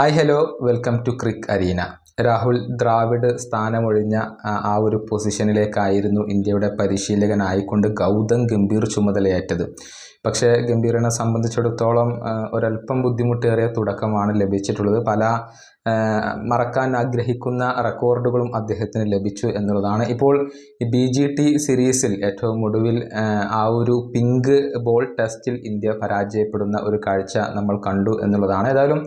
Hi hello welcome to cric arena Rahul Dravid സ്ഥാനമൊഴിഞ്ഞ ആ, ഒരു പൊസിഷനിലേക്കായിരുന്നു ഇന്ത്യയുടെ പരിശീലകനായിക്കൊണ്ട് ഗൗതം ഗംഭീർ ചുമതലയേറ്റത്. പക്ഷേ ഗംഭീറിനെ സംബന്ധിച്ചിടത്തോളം ഒരല്പം ബുദ്ധിമുട്ടേറിയ തുടക്കമാണ് ലഭിച്ചിട്ടുള്ളത്. പല മറക്കാൻ ആഗ്രഹിക്കുന്ന റെക്കോർഡുകളും അദ്ദേഹത്തിന് ലഭിച്ചു എന്നുള്ളതാണ്. ഇപ്പോൾ ബി ജി ടി സീരീസിൽ ഏറ്റവും ഒടുവിൽ ആ, ഒരു പിങ്ക് ബോൾ ടെസ്റ്റിൽ ഇന്ത്യ പരാജയപ്പെടുന്ന ഒരു കാഴ്ച നമ്മൾ കണ്ടു എന്നുള്ളതാണ്. ഏതായാലും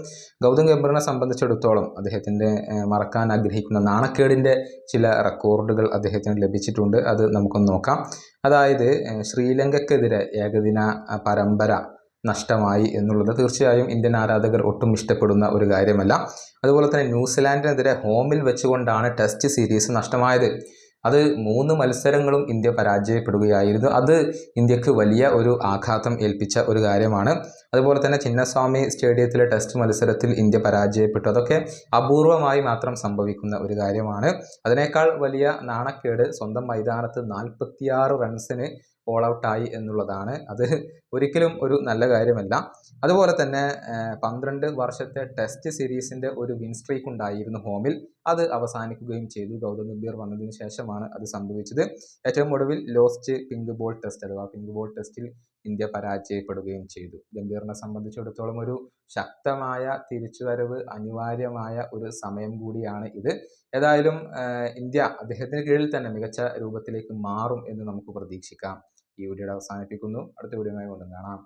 ഗൗതം ഗംഭീറിനെ സംബന്ധിച്ചിടത്തോളം അദ്ദേഹത്തിന്റെ മറക്കാൻ ആഗ്രഹിക്കുന്ന നാണക്കേടിന്റെ ചില റെക്കോർഡുകൾ അദ്ദേഹത്തിന് ലഭിച്ചിട്ടുണ്ട്. അത് നമുക്കൊന്ന് നോക്കാം. അതായത് ശ്രീലങ്കക്കെതിരെ ഏകദിന പരമ്പര നഷ്ടമായി എന്നുള്ളത് തീർച്ചയായും ഇന്ത്യൻ ആരാധകർ ഒട്ടും ഇഷ്ടപ്പെടുന്ന ഒരു കാര്യമല്ല. അതുപോലെ തന്നെ ന്യൂസിലാൻഡിനെതിരെ ഹോമിൽ വെച്ചുകൊണ്ടാണ് ടെസ്റ്റ് സീരീസ് നഷ്ടമായത്. അത് മൂന്ന് മത്സരങ്ങളും ഇന്ത്യ പരാജയപ്പെടുകയായിരുന്നു. അത് ഇന്ത്യയ്ക്ക് വലിയ ഒരു ആഘാതം ഏൽപ്പിച്ച ഒരു കാര്യമാണ്. അതുപോലെ തന്നെ ചിന്നസ്വാമി സ്റ്റേഡിയത്തിലെ ടെസ്റ്റ് മത്സരത്തിൽ ഇന്ത്യ പരാജയപ്പെട്ടു. അതൊക്കെ അപൂർവമായി മാത്രം സംഭവിക്കുന്ന ഒരു കാര്യമാണ്. അതിനേക്കാൾ വലിയ നാണക്കേട് സ്വന്തം മൈതാനത്ത് നാൽപ്പത്തിയാറ് റൺസിന് ഓൾ ഔട്ടായി എന്നുള്ളതാണ്. അത് ഒരിക്കലും ഒരു നല്ല കാര്യമല്ല. അതുപോലെ തന്നെ പന്ത്രണ്ട് വർഷത്തെ ടെസ്റ്റ് സീരീസിന്റെ ഒരു വിൻ സ്ട്രീക്ക് ഉണ്ടായിരുന്നു ഹോമിൽ. അത് അവസാനിക്കുകയും ചെയ്തു. ഗൗതം ഗംഭീർ വന്നതിന് ശേഷമാണ് അത് സംഭവിച്ചത്. ഏറ്റവും ഒടുവിൽ ലോസ്റ്റ് പിങ്ക് ബോൾ ടെസ്റ്റ് അഥവാ പിങ്ക് ബോൾ ടെസ്റ്റിൽ ഇന്ത്യ പരാജയപ്പെടുകയും ചെയ്തു. ഗംഭീറിനെ സംബന്ധിച്ചിടത്തോളം ഒരു ശക്തമായ തിരിച്ചുവരവ് അനിവാര്യമായ ഒരു സമയം കൂടിയാണ് ഇത്. ഏതായാലും ഇന്ത്യ അദ്ദേഹത്തിന് കീഴിൽ തന്നെ മികച്ച രൂപത്തിലേക്ക് മാറും എന്ന് നമുക്ക് പ്രതീക്ഷിക്കാം. ഈ വീഡിയോ അവസാനിപ്പിക്കുന്നു. അടുത്ത വീഡിയോയുമായി കൊണ്ടും കാണാം.